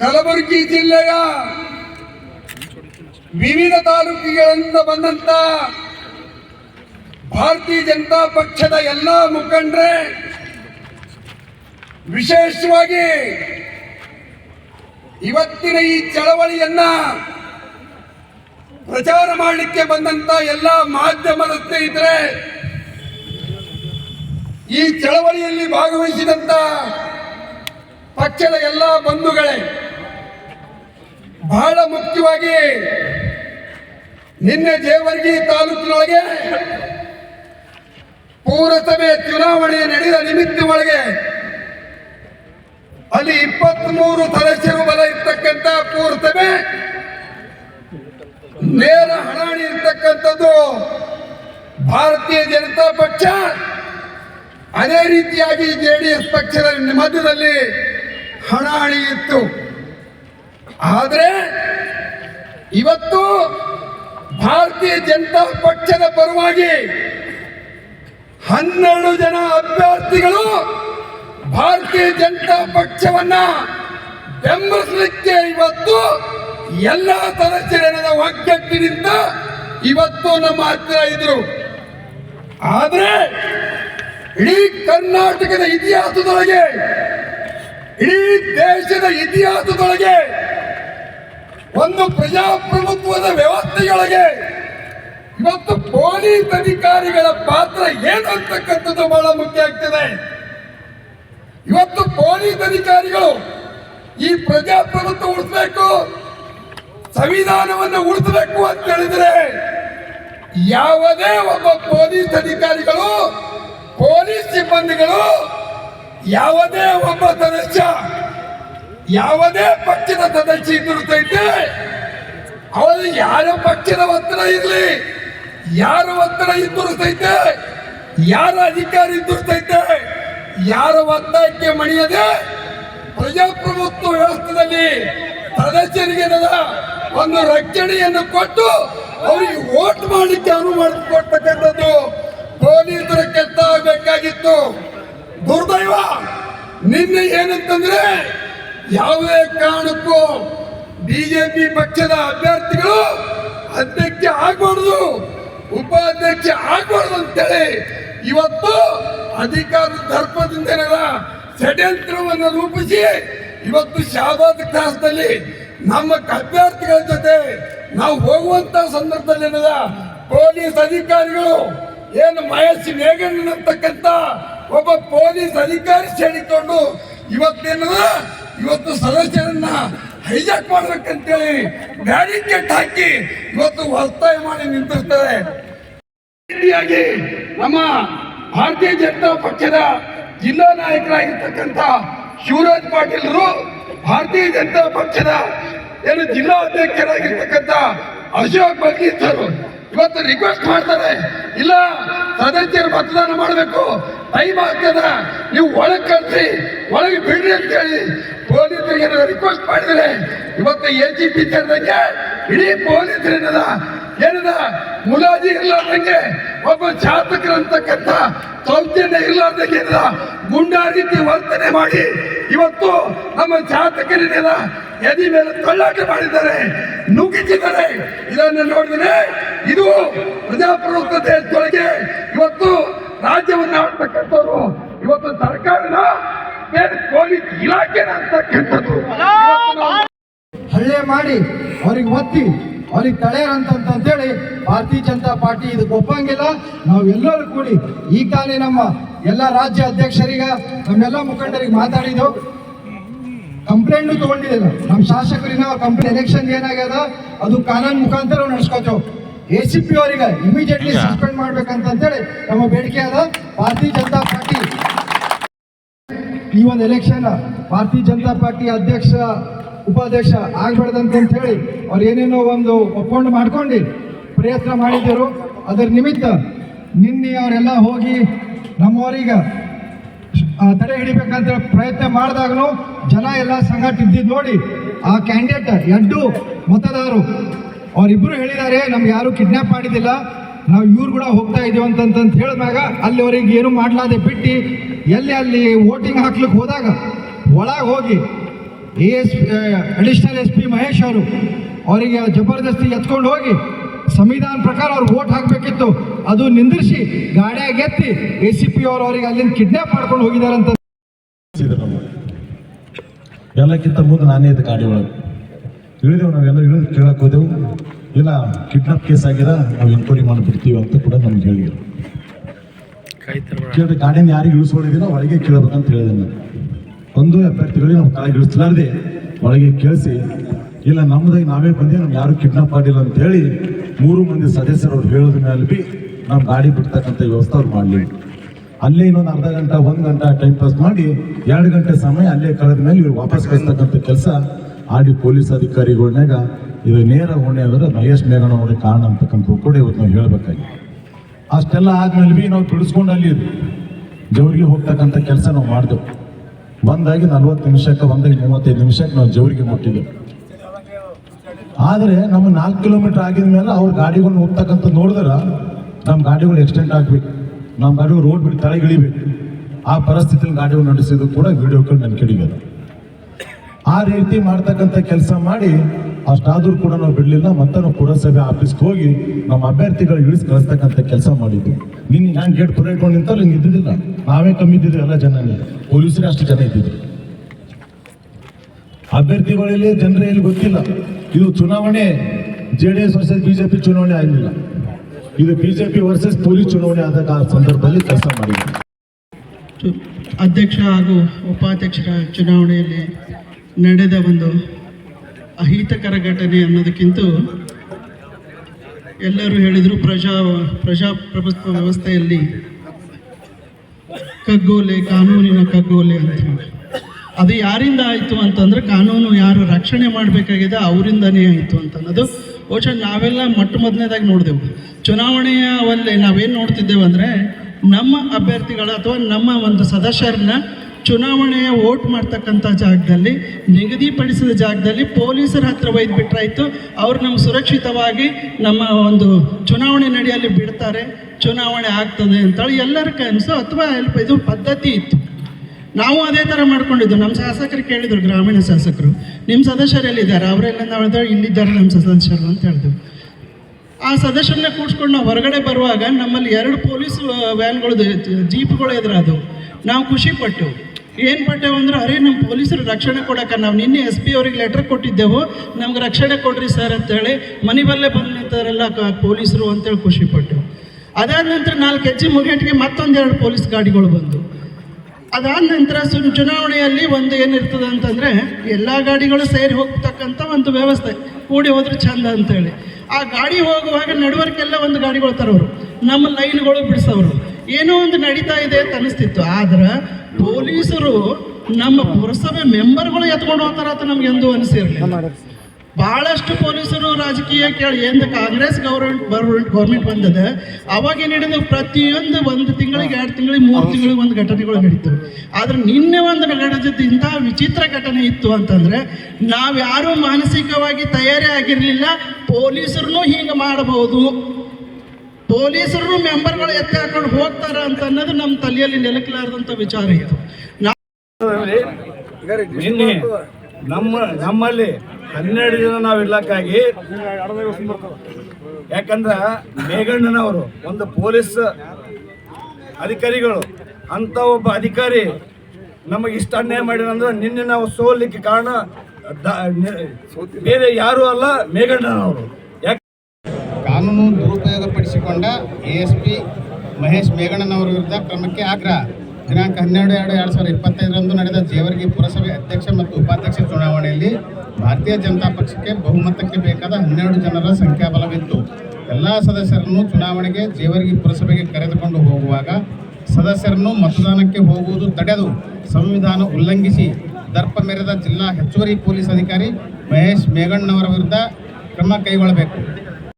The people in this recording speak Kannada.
ಕಲಬುರಗಿ ಜಿಲ್ಲೆಯ ವಿವಿಧ ತಾಲೂಕುಗಳಿಂದ ಬಂದಂತ ಭಾರತೀಯ ಜನತಾ ಪಕ್ಷದ ಎಲ್ಲ ಮುಖಂಡರೇ, ವಿಶೇಷವಾಗಿ ಇವತ್ತಿನ ಈ ಚಳವಳಿಯನ್ನ ಪ್ರಚಾರ ಮಾಡಲಿಕ್ಕೆ ಬಂದಂತ ಎಲ್ಲ ಮಾಧ್ಯಮದ ಸ್ನೇಹಿತರೆ, ಈ ಚಳವಳಿಯಲ್ಲಿ ಭಾಗವಹಿಸಿದಂತ ಪಕ್ಷದ ಎಲ್ಲ ಬಂಧುಗಳೇ, ಬಹಳ ಮುಖ್ಯವಾಗಿ ನಿನ್ನೆ ಜೇವರ್ಗಿ ತಾಲೂಕಿನೊಳಗೆ ಪೌರಸಭೆ ಚುನಾವಣೆ ನಡೆದ ನಿಮಿತ್ತದೊಳಗೆ ಅಲ್ಲಿ ಇಪ್ಪತ್ತ್ ಮೂರು ಸದಸ್ಯರು ಬಲ ಇರ್ತಕ್ಕಂಥ ಪೌರಸಭೆ, ನೇರ ಹಣಾಣಿ ಇರ್ತಕ್ಕಂಥದ್ದು ಭಾರತೀಯ ಜನತಾ ಪಕ್ಷ, ಅದೇ ರೀತಿಯಾಗಿ ಜೆಡಿಎಸ್ ಪಕ್ಷದ ಮಧ್ಯದಲ್ಲಿ ಹಣಾಹಣಿ ಇತ್ತು ಆದರೆ ಇವತ್ತು ಭಾರತೀಯ ಜನತಾ ಪಕ್ಷದ ಪರವಾಗಿ ಹನ್ನೆರಡು ಜನ ಅಭ್ಯರ್ಥಿಗಳು ಭಾರತೀಯ ಜನತಾ ಪಕ್ಷವನ್ನ ಬೆಂಬಲಿಸಲಿಕ್ಕೆ ಇವತ್ತು ಎಲ್ಲ ಸದಸ್ಯರ ಒಗ್ಗಟ್ಟಿನಿಂದ ಇವತ್ತು ನಮ್ಮ ಹತ್ತಿರ ಇದ್ರು. ಆದ್ರೆ ಇಡೀ ಕರ್ನಾಟಕದ ಇತಿಹಾಸದೊಳಗೆ ಇಡೀ ದೇಶದ ಇತಿಹಾಸದೊಳಗೆ, ಒಂದು ಪ್ರಜಾಪ್ರಭುತ್ವದ ವ್ಯವಸ್ಥೆಯೊಳಗೆ ಇವತ್ತು ಪೊಲೀಸ್ ಅಧಿಕಾರಿಗಳ ಪಾತ್ರ ಏನು ಅಂತಕ್ಕಂಥದ್ದು ಬಹಳ ಮುಖ್ಯ ಆಗ್ತದೆ. ಇವತ್ತು ಪೊಲೀಸ್ ಅಧಿಕಾರಿಗಳು ಈ ಪ್ರಜಾಪ್ರಭುತ್ವ ಉಳಿಸ್ಬೇಕು, ಸಂವಿಧಾನವನ್ನು ಉಳಿಸಬೇಕು ಅಂತ ಹೇಳಿದ್ರೆ, ಯಾವುದೇ ಒಬ್ಬ ಪೊಲೀಸ್ ಅಧಿಕಾರಿಗಳು, ಪೊಲೀಸ್ ಸಿಬ್ಬಂದಿಗಳು ಯಾವುದೇ ಒಬ್ಬ ಸದಸ್ಯ ಯಾವುದೇ ಪಕ್ಷದ ಸದಸ್ಯ ಇದ್ದಿರುತ್ತೈತೆ ಅವರು ಯಾರ ಪಕ್ಷದ ಒತ್ತಡ ಇರಲಿ, ಯಾರ ಒತ್ತಡ ಇದ್ದಿರುತ್ತೈತೆ ಯಾರ ಅಧಿಕಾರಿ ಇದ್ದಿರುತ್ತೈತೆ ಯಾರ ಒತ್ತಾಯಕ್ಕೆ ಮಣಿಯದೆ ಪ್ರಜಾಪ್ರಭುತ್ವ ವ್ಯವಸ್ಥೆಯಲ್ಲಿ ಸದಸ್ಯರಿಗೆ ಒಂದು ರಕ್ಷಣೆಯನ್ನು ಕೊಟ್ಟು ಅವರಿಗೆ ಓಟ್ ಮಾಡಲಿಕ್ಕೆ ಅನುವು ಮಾಡಿಕೊಡ್ತಕ್ಕಂಥದ್ದು ಪೊಲೀಸರ ಕೆಲಸ ಆಗಬೇಕಾಗಿತ್ತು. ದುರ್ದೈವ, ನಿನ್ನೆ ಏನಂತಂದ್ರೆ ಯಾವುದೇ ಕಾರಣಕ್ಕೂ ಬಿಜೆಪಿ ಪಕ್ಷದ ಅಭ್ಯರ್ಥಿಗಳು ಅಧ್ಯಕ್ಷ ಆಗಬಾರ್ದು, ಉಪಾಧ್ಯಕ್ಷ ಆಗ್ಬಾರ್ದು ಅಂತೇಳಿ ಇವತ್ತು ಅಧಿಕಾರ ದರ್ಪದಿಂದ ಷಡ್ಯಂತ್ರವನ್ನು ರೂಪಿಸಿ ಇವತ್ತು ಶಾಬಾದ್ ಕ್ಲಾಸ್ನಲ್ಲಿ ನಮ್ಮ ಅಭ್ಯರ್ಥಿಗಳ ಜೊತೆ ನಾವು ಹೋಗುವಂತ ಸಂದರ್ಭದಲ್ಲಿ ಏನದ ಪೊಲೀಸ್ ಅಧಿಕಾರಿಗಳು ಏನು ಮಹೇಶ್ ಮೇಘನ್ ಅಂತಕ್ಕಂಥ ಒಬ್ಬ ಪೊಲೀಸ್ ಅಧಿಕಾರಿ ಸೇರಿಕೊಂಡು ಇವತ್ತೇನದ ಇವತ್ತು ಸದಸ್ಯರನ್ನ ಹೈಜಾಕ್ ಮಾಡ್ಬೇಕಂತೇಳಿ ಬ್ಯಾರಿಕೇಡ್ ಹಾಕಿ ಇವತ್ತು ಒತ್ತಾಯ ಮಾಡಿ ನಿಂತಿರ್ತಾರೆ. ನಮ್ಮ ಭಾರತೀಯ ಜನತಾ ಪಕ್ಷದ ಜಿಲ್ಲಾ ನಾಯಕರಾಗಿರ್ತಕ್ಕಂಥ ಶಿವರಾಜ್ ಪಾಟೀಲ್ರು ಭಾರತೀಯ ಜನತಾ ಪಕ್ಷದ ಏನು ಜಿಲ್ಲಾ ಅಧ್ಯಕ್ಷರಾಗಿರ್ತಕ್ಕಂಥ ಅಶೋಕ್ ಬಗೀಸರು ಇವತ್ತು ರಿಕ್ವೆಸ್ಟ್ ಮಾಡ್ತಾರೆ, ಇಲ್ಲ, ಸದಸ್ಯರು ಮತದಾನ ಮಾಡಬೇಕು ಟೈಮ್ ಆಗ್ತದ ನೀವು ಒಳಗೆ ಕಳ್ಸಿ, ಒಳಗೆ ಬಿಡ್ರಿ ಅಂತ ಹೇಳಿ ಪೊಲೀಸರಿಗೆ ರಿಕ್ವೆಸ್ಟ್ ಮಾಡಿದ್ರೆ, ಇವತ್ತು ಎ ಜಿ ಪಿ ಸೇರಿದಂಗೆ ಇಡೀ ಪೊಲೀಸರು ಏನದ ಏನದ, ಮುಲಾಜಿ ಇರ್ಲಾರ್ದಂಗೆ, ಒಬ್ಬ ಶಾಸಕರಂತಕ್ಕಂಥ ಸೌಜನ್ಯ ಇರ್ಲಾರ್ದಂಗೆ ಏನದ, ಗುಂಡಾ ರೀತಿ ವರ್ತನೆ ಮಾಡಿ ಇವತ್ತು ನಮ್ಮ ಶಾಸಕರಿಗೆಲ್ಲ ಎದಿ ಮೇಲೆ ತಳ್ಳಾಟ ಮಾಡಿದ್ದಾರೆ ನುಗ್ಗಿಸಿದ್ದಾರೆ ಇದನ್ನು ನೋಡಿದ್ರೆ ಇದು ಪ್ರಜಾಪ್ರಭುತ್ವ ದೇಶದೊಳಗೆ ಇವತ್ತು ರಾಜ್ಯವನ್ನು ಆಡ್ತಕ್ಕಂಥವ್ರು ಇವತ್ತು ಸರ್ಕಾರನ ಬೇರೆ ಪೊಲೀಸ್ ಇಲಾಖೆನ ಅಂತಕ್ಕಂಥದ್ದು. ನಾವು ಹಳ್ಳೆ ಮಾಡಿ ಅವ್ರಿಗೆ ಒತ್ತಿ, ಅವ್ರಿಗೆ ತಳೆಯರಂತಂತೇಳಿ ಭಾರತೀಯ ಜನತಾ ಪಾರ್ಟಿ ಇದಕ್ಕೆ ಒಪ್ಪಂಗಿಲ್ಲ. ನಾವೆಲ್ಲರೂ ಕೂಡಿ ಈ ತಾನೇ ನಮ್ಮ ಎಲ್ಲ ರಾಜ್ಯ ಅಧ್ಯಕ್ಷರಿಗ, ನಮ್ಮೆಲ್ಲ ಮುಖಂಡರಿಗೆ ಮಾತಾಡಿದೆವು ಕಂಪ್ಲೇಂಟ್ ತಗೊಂಡಿದ್ದೇವೆ ನಮ್ಮ ಶಾಸಕರಿನ ಕಂಪ್ಲೇಂಟ್ ಎಲೆಕ್ಷನ್ ಏನಾಗ್ಯದ? ಅದು ಕಾನೂನು ಮುಖಾಂತರ ನಡೆಸ್ಕೋತೇವೆ ಎ ಸಿ ಪಿ ಅವರಿಗೆ ಇಮಿಡಿಯೇಟ್ಲಿ ಸಸ್ಪೆಂಡ್ ಮಾಡ್ಬೇಕಂತಂತೇಳಿ ನಮ್ಮ ಬೇಡಿಕೆ ಅದ ಭಾರತೀಯ ಜನತಾ ಪಾರ್ಟಿ. ಈ ಒಂದು ಎಲೆಕ್ಷನ್ ಭಾರತೀಯ ಜನತಾ ಪಾರ್ಟಿ ಅಧ್ಯಕ್ಷ ಉಪಾಧ್ಯಕ್ಷ ಆಗ್ಬಾರ್ದಂತ ಹೇಳಿ ಅವ್ರು ಏನೇನೋ ಒಂದು ಒಪ್ಪಂದ ಮಾಡ್ಕೊಂಡು ಪ್ರಯತ್ನ ಮಾಡಿದ್ದರು. ಅದರ ನಿಮಿತ್ತ ನಿನ್ನೆ ಅವರೆಲ್ಲ ಹೋಗಿ ನಮ್ಮವರಿಗೆ ತಡೆ ಹಿಡಿಬೇಕಂತ ಪ್ರಯತ್ನ ಮಾಡಿದಾಗಲೂ ಜನ ಎಲ್ಲ ಸಂಘಟಿದ್ದು ನೋಡಿ ಆ ಕ್ಯಾಂಡಿಡೇಟ್ ಎಡ್ಡು ಮತದಾರರು ಅವರಿಬ್ಬರು ಹೇಳಿದ್ದಾರೆ, ನಮ್ಗೆ ಯಾರು ಕಿಡ್ನಾಪ್ ಮಾಡಿದ್ದಿಲ್ಲ, ನಾವು ಇವ್ರು ಕೂಡ ಹೋಗ್ತಾ ಇದೀವಿ ಅಂತಂತ ಹೇಳಿದಾಗ ಅಲ್ಲಿ ಅವ್ರಿಗೆ ಏನು ಮಾಡ್ಲಾದೆ ಬಿಟ್ಟು, ಎಲ್ಲಿ ಅಲ್ಲಿ ವೋಟಿಂಗ್ ಹಾಕ್ಲಿಕ್ಕೆ ಹೋದಾಗ ಒಳಗೆ ಹೋಗಿ A S additional S P Mahesh ಅವರು, ಅವರಿಗೆ ಜಬರ್ದಸ್ತಿ ಎತ್ಕೊಂಡು ಹೋಗಿ ಸಂವಿಧಾನ ಪ್ರಕಾರ ಅವ್ರು ವೋಟ್ ಹಾಕಬೇಕಿತ್ತು. ಅದು ನಿಂದಿರಿಸಿ ಗಾಡಿಯಾಗ ಎತ್ತಿ ಎ ಸಿ ಪಿ ಅವರು ಅವರಿಗೆ ಅಲ್ಲಿಂದ ಕಿಡ್ನಾಪ್ ಮಾಡ್ಕೊಂಡು ಹೋಗಿದ್ದಾರೆ ಅಂತ ಎಲ್ಲಕ್ಕಿಂತ ಮುಂದೆ ನಾನೇ ಇದ್ದೆ ಗಾಡಿ ಒಳಗೆ. ಇಳಿದೆವು ನಾವೆಲ್ಲ ಇಳಿದು ಕೇಳಕ್ಕೆ ಹೋದೆವು. ಇಲ್ಲ ಕಿಡ್ನಾಪ್ ಕೇಸ್ ಆಗಿದೆ ನಾವು ಎನ್ಕ್ವೈರಿ ಮಾಡಿಬಿಡ್ತೀವಿ ಅಂತ ಕೂಡ ನಮ್ಗೆ ಹೇಳಿದ್ರು. ಕೇಳಿದ್ರೆ ಗಾಡಿನ ಯಾರಿಗೆ ಇಳಿಸ್ಕೊಂಡಿದ್ದೀನೋ ಒಳಗೆ ಕೇಳಬೇಕಂತ ಹೇಳಿದೆ ನಾನು. ಒಂದು ಅಭ್ಯರ್ಥಿಗಳಿಗೆ ನಾವು ಕೆಳಗೆ ಇಳಿಸ್ಲಾರ್ದೆ ಒಳಗೆ ಕೇಳಿಸಿ ಇಲ್ಲ ನಮ್ಮದಾಗಿ ನಾವೇ ಬಂದೆ ನಮ್ಗೆ ಯಾರು ಕಿಡ್ನಾಪ್ ಮಾಡಿಲ್ಲ ಅಂತ ಹೇಳಿ ಮೂರು ಮಂದಿ ಸದಸ್ಯರು ಅವ್ರು ಹೇಳೋದ್ರ ಮೇಲೆ ಬಿ ನಮ್ಮ ಗಾಡಿ ಬಿಡ್ತಕ್ಕಂಥ ವ್ಯವಸ್ಥೆ ಅವ್ರು ಮಾಡಲಿ. ಅಲ್ಲೇ ಇನ್ನೊಂದು ಅರ್ಧ ಗಂಟೆ ಒಂದು ಗಂಟೆ ಟೈಮ್ ಪಾಸ್ ಮಾಡಿ ಎರಡು ಗಂಟೆ ಸಮಯ ಅಲ್ಲೇ ಕಳೆದ ಮೇಲೆ ಇವ್ರು ವಾಪಸ್ ಕಳಿಸ್ತಕ್ಕಂಥ ಕೆಲಸ ಆಡಿ ಪೊಲೀಸ್ ಅಧಿಕಾರಿಗಳ್ನಾಗ ಇದು ನೇರ ಹೊಣೆ ಅಂದ್ರೆ ಮೇಘನ ಅವ್ರಿಗೆ ಕಾರಣ ಅಂತಕ್ಕಂಥ ಕೂಡ ಇವತ್ತು ನಾವು ಹೇಳ್ಬೇಕಾಗಿ ಅಷ್ಟೆಲ್ಲ ಆದ್ಮೇಲೆ ಬಿ ನಾವು ತಿಳಿಸ್ಕೊಂಡು ಅಲ್ಲಿ ಜವರಿಗೆ ಹೋಗ್ತಕ್ಕಂಥ ಕೆಲಸ ನಾವು ಮಾಡಿದೆವು. ಬಂದಾಗಿ ನಲ್ವತ್ತು ನಿಮಿಷಕ್ಕೆ, ಒಂದಾಗಿ ಮೂವತ್ತೈದು ನಿಮಿಷಕ್ಕೆ ನಾವು ಜವರಿಗೆ ಮುಟ್ಟಿದ್ದೆವು ಆದರೆ ನಮ್ಮ ನಾಲ್ಕು ಕಿಲೋಮೀಟರ್ ಆಗಿದ ಮೇಲೆ ಅವ್ರ ಗಾಡಿಗಳನ್ನ ಹೋಗ್ತಕ್ಕಂಥ ನೋಡಿದ್ರೆ, ನಮ್ಮ ಗಾಡಿಗಳು ಎಕ್ಸ್ಟೆಂಡ್ ಆಗಬೇಕು. ನಮ್ಮ ಗಾಡಿಗಳು ರೋಡ್ ಬಿಟ್ಟು ತಲೆಗಿಳಿಬೇಕು. ಆ ಪರಿಸ್ಥಿತಿಯಲ್ಲಿ ಗಾಡಿಗಳು ನಡೆಸಿದ್ದು ಕೂಡ ವಿಡಿಯೋಗಳು ನನ್ನ ಕೆಡಿಗದ ಆ ರೀತಿ ಮಾಡ್ತಕ್ಕಂಥ ಕೆಲಸ ಮಾಡಿ ಅಷ್ಟಾದರೂ ಕೂಡ ನಾವು ಬಿಡಲಿಲ್ಲ ಮತ್ತೆ ನಾವು ಪುರಸಭೆ ಆಫೀಸ್ಗೆ ಹೋಗಿ ನಮ್ಮ ಅಭ್ಯರ್ಥಿಗಳು ಇಳಿಸಿ ಕಳಿಸ್ತಕ್ಕಂಥ ಕೆಲಸ ಮಾಡಿದ್ವಿ. ನಿನ್ನ ನಾನು ಗೇಟ್ ಪುರ ಇಟ್ಕೊಂಡು ನಿಂತಲ್ಲಿ ಹಿಂಗೆ ಇದ್ದಿದ್ದಿಲ್ಲ. ನಾವೇ ಕಮ್ಮಿ ಇದ್ದಿದ್ವಿ ಎಲ್ಲ ಜನನೇ. ಪೊಲೀಸರೇ ಅಷ್ಟು ಜನ ಇದ್ದಿದ್ರು. ಅಭ್ಯರ್ಥಿಗಳಲ್ಲಿ ಜನರೇ ಇಲ್ಲಿ ಗೊತ್ತಿಲ್ಲ. ಇದು ಚುನಾವಣೆ J D S versus BJP ಚುನಾವಣೆ ಆಗಲಿಲ್ಲ ಇದು ಬಿಜೆಪಿ ವರ್ಸಸ್ ಪೊಲೀಸ್ ಚುನಾವಣೆ ಆದಾಗ ಆ ಸಂದರ್ಭದಲ್ಲಿ ಕೆಲಸ ಮಾಡಿದ್ವಿ. ಅಧ್ಯಕ್ಷ ಹಾಗೂ ಉಪಾಧ್ಯಕ್ಷರ ಚುನಾವಣೆಯಲ್ಲಿ ನಡೆದ ಒಂದು ಅಹಿತಕರ ಘಟನೆ ಅನ್ನೋದಕ್ಕಿಂತ ಎಲ್ಲರೂ ಹೇಳಿದರು ಪ್ರಜಾ ಪ್ರಜಾಪ್ರಭುತ್ವ ವ್ಯವಸ್ಥೆಯಲ್ಲಿ ಕಗ್ಗೋಲೆ, ಕಾನೂನಿನ ಕಗ್ಗೋಲೆ ಅಂತ ಅದು ಯಾರಿಂದ ಆಯಿತು ಅಂತಂದರೆ ಕಾನೂನು ಯಾರು ರಕ್ಷಣೆ ಮಾಡಬೇಕಾಗಿದೆ ಅವರಿಂದನೇ ಆಯಿತು ಅಂತ ಅನ್ನೋದು ಬಹುಶಃ ನಾವೆಲ್ಲ ಮೊಟ್ಟ ಮೊದಲನೇದಾಗಿ ನೋಡಿದೆವು. ಚುನಾವಣೆಯ ಒಲ್ಲೆ ನಾವೇನು ನೋಡ್ತಿದ್ದೇವೆ ಅಂದರೆ ನಮ್ಮ ಅಭ್ಯರ್ಥಿಗಳ ಅಥವಾ ನಮ್ಮ ಒಂದು ಸದಸ್ಯರನ್ನ ಚುನಾವಣೆಯ ವೋಟ್ ಮಾಡ್ತಕ್ಕಂಥ ಜಾಗದಲ್ಲಿ, ನಿಗದಿಪಡಿಸಿದ ಜಾಗದಲ್ಲಿ ಪೊಲೀಸರ ಹತ್ರ ಒಯ್ದು ಬಿಟ್ರಾಯ್ತು. ಅವ್ರು ನಮ್ಮ ಸುರಕ್ಷಿತವಾಗಿ ನಮ್ಮ ಒಂದು ಚುನಾವಣೆ ನಡೆಯಲಿ ಬಿಡ್ತಾರೆ. ಚುನಾವಣೆ ಆಗ್ತದೆ ಅಂತೇಳಿ ಎಲ್ಲರ ಕನಸು ಅಥವಾ ಇದು ಪದ್ಧತಿ ಇತ್ತು. ನಾವು ಅದೇ ಥರ ಮಾಡ್ಕೊಂಡಿದ್ದು. ನಮ್ಮ ಶಾಸಕರು ಕೇಳಿದರು, ಗ್ರಾಮೀಣ ಶಾಸಕರು. ನಿಮ್ಮ ಸದಸ್ಯರು ಎಲ್ಲಿದ್ದಾರೆ? ಅವರೆಲ್ಲ ನಾವು ಹೇಳಿದ್ರೆ, ಇಲ್ಲಿದ್ದಾರೆ ನಮ್ಮ ಸದಸ್ಯರು ಅಂತ ಹೇಳಿದ್ರು. ಆ ಸದಸ್ಯರನ್ನ ಕೂಡ್ಸ್ಕೊಂಡು ನಾವು ಹೊರಗಡೆ ಬರುವಾಗ ನಮ್ಮಲ್ಲಿ ಎರಡು ಪೊಲೀಸ್ ವ್ಯಾನ್ಗಳು, ಜೀಪ್ಗಳು ಎದುರಾದವು. ನಾವು ಖುಷಿ ಪಟ್ಟು ಏನು ಪಟ್ಟೆವು ಅಂದ್ರೆ, ಅರೇ ನಮ್ಮ ಪೊಲೀಸರು ರಕ್ಷಣೆ ಕೊಡಕ್ಕೆ, ನಾವು ನಿನ್ನೆ ಎಸ್ ಪಿ ಅವ್ರಿಗೆ ಲೆಟರ್ ಕೊಟ್ಟಿದ್ದೆವು. ನಮ್ಗೆ ರಕ್ಷಣೆ ಕೊಡ್ರಿ ಸರ್ ಅಂತೇಳಿ ಮನೆ ಬಲ್ಲೇ ಬಂದು ಪೊಲೀಸರು ಅಂತೇಳಿ ಖುಷಿ ಪಟ್ಟು ಅದಾದ ನಂತರ ನಾಲ್ಕು ಹೆಜ್ಜೆ ಮುಗಿಯಟ್ಟಿಗೆ ಮತ್ತೊಂದೆರಡು ಪೊಲೀಸ್ ಗಾಡಿಗಳು ಬಂದು. ಅದಾದ ನಂತರ ಸುಮ್ ಚುನಾವಣೆಯಲ್ಲಿ ಒಂದು ಏನಿರ್ತದೆ ಅಂತಂದರೆ, ಎಲ್ಲ ಗಾಡಿಗಳು ಸೇರಿ ಹೋಗ್ತಕ್ಕಂಥ ಒಂದು ವ್ಯವಸ್ಥೆ. ಕೂಡಿ ಹೋದ್ರೆ ಚಂದ ಅಂತೇಳಿ ಆ ಗಾಡಿ ಹೋಗುವಾಗ ನಡುವರ್ಕೆಲ್ಲ ಒಂದು ಗಾಡಿಗಳು ತರೋರು. ನಮ್ಮ ಲೈನ್ಗಳು ಬಿಡಿಸೋರು. ಏನೋ ಒಂದು ನಡೀತಾ ಇದೆ ಅಂತ ಅನಿಸ್ತಿತ್ತು. ಆದ್ರೆ ಪೊಲೀಸರು ನಮ್ಮ ಪುರಸಭೆ ಮೆಂಬರ್ಗಳು ಎತ್ಕೊಂಡು ಹೋಗ್ತಾರ ಅಂತ ನಮ್ಗೆ ಎಂದೂ ಅನಿಸಿರಲಿಲ್ಲ. ಬಹಳಷ್ಟು ಪೊಲೀಸರು ರಾಜಕೀಯ ಕೇಳಿ ಎಂದ ಕಾಂಗ್ರೆಸ್ ಗೌರ್ಮೆಂಟ್ ಗೌರ್ಮೆಂಟ್ ಗೌರ್ಮೆಂಟ್ ಬಂದದ. ಅವಾಗ ಏನಿಡಿದ್ರು ಪ್ರತಿಯೊಂದು ಒಂದು ತಿಂಗಳಿಗೆ ಎರಡು ತಿಂಗಳಿಗೆ ಮೂರು ತಿಂಗಳಿಗೆ ಒಂದು ಘಟನೆಗಳು ನಡೀತವೆ ಆದ್ರೆ ನಿನ್ನೆ ಒಂದು ನಡೆದಿದ್ದು ಇಂತಹ ವಿಚಿತ್ರ ಘಟನೆ ಇತ್ತು ಅಂತಂದ್ರೆ ನಾವ್ಯಾರೂ ಮಾನಸಿಕವಾಗಿ ತಯಾರಿ ಆಗಿರಲಿಲ್ಲ. ಪೊಲೀಸರನ್ನು ಹಿಂಗೆ ಮಾಡಬಹುದು. ಪೊಲೀಸರು ಮೆಂಬರ್ಗಳು ಎತ್ತಿ ಹಾಕೊಂಡು ಹೋಗ್ತಾರ ಅಂತ ಅನ್ನೋದು ನಮ್ಮ ತಲೆಯಲ್ಲಿ ನೆಲಕಲಾರದಂಥ ವಿಚಾರ ಇತ್ತು ನಿನ್ನೆ ನಮ್ಮ ನಮ್ಮಲ್ಲಿ ಹನ್ನೆರಡು ಜನ ನಾವು ಇರ್ಲಕ್ಕಾಗಿ ಯಾಕಂದ್ರ ಮೇಘಣ್ಣನವರು ಒಂದು ಪೊಲೀಸ್ ಅಧಿಕಾರಿಗಳು ಅಂತ ಒಬ್ಬ ಅಧಿಕಾರಿ ನಮಗೆ ಇಷ್ಟ ಅನ್ಯಾಯ ಮಾಡಿದಂದ್ರೆ ನಿನ್ನೆ ನಾವು ಸೋಲಿಕ್ಕೆ ಕಾರಣ ಬೇರೆ ಯಾರು ಅಲ್ಲ ಮೇಘಣ್ಣನವರು. ಕಾನೂನು ದುರುಪಯೋಗಪಡಿಸಿಕೊಂಡ ಎಸ್ ಪಿ ಮಹೇಶ್ ಮೇಘಣ್ಣನವರ ವಿರುದ್ಧ ಕ್ರಮಕ್ಕೆ ಆಗ್ರಹ. ದಿನಾಂಕ ಹನ್ನೆರಡು ಎರಡು ಎರಡು ಸಾವಿರದ ಇಪ್ಪತ್ತೈದರಂದು ನಡೆದ ಜೇವರ್ಗಿ ಪುರಸಭೆ ಅಧ್ಯಕ್ಷ ಮತ್ತು ಉಪಾಧ್ಯಕ್ಷ ಚುನಾವಣೆಯಲ್ಲಿ ಭಾರತೀಯ ಜನತಾ ಪಕ್ಷಕ್ಕೆ ಬಹುಮತಕ್ಕೆ ಬೇಕಾದ ಹನ್ನೆರಡು ಜನರ ಸಂಖ್ಯಾಬಲವಿತ್ತು. ಎಲ್ಲ ಸದಸ್ಯರನ್ನು ಚುನಾವಣೆಗೆ ಜೇವರ್ಗಿ ಪುರಸಭೆಗೆ ಕರೆದುಕೊಂಡು ಹೋಗುವಾಗ ಸದಸ್ಯರನ್ನು ಮತದಾನಕ್ಕೆ ಹೋಗುವುದು ತಡೆದು ಸಂವಿಧಾನ ಉಲ್ಲಂಘಿಸಿ ದರ್ಪ ಮೆರೆದ ಜಿಲ್ಲಾ ಹೆಚ್ಚುವರಿ ಪೊಲೀಸ್ ಅಧಿಕಾರಿ ಮಹೇಶ್ ಮೇಘಣ್ಣನವರ ವಿರುದ್ಧ ಕ್ರಮ ಕೈಗೊಳ್ಳಬೇಕು.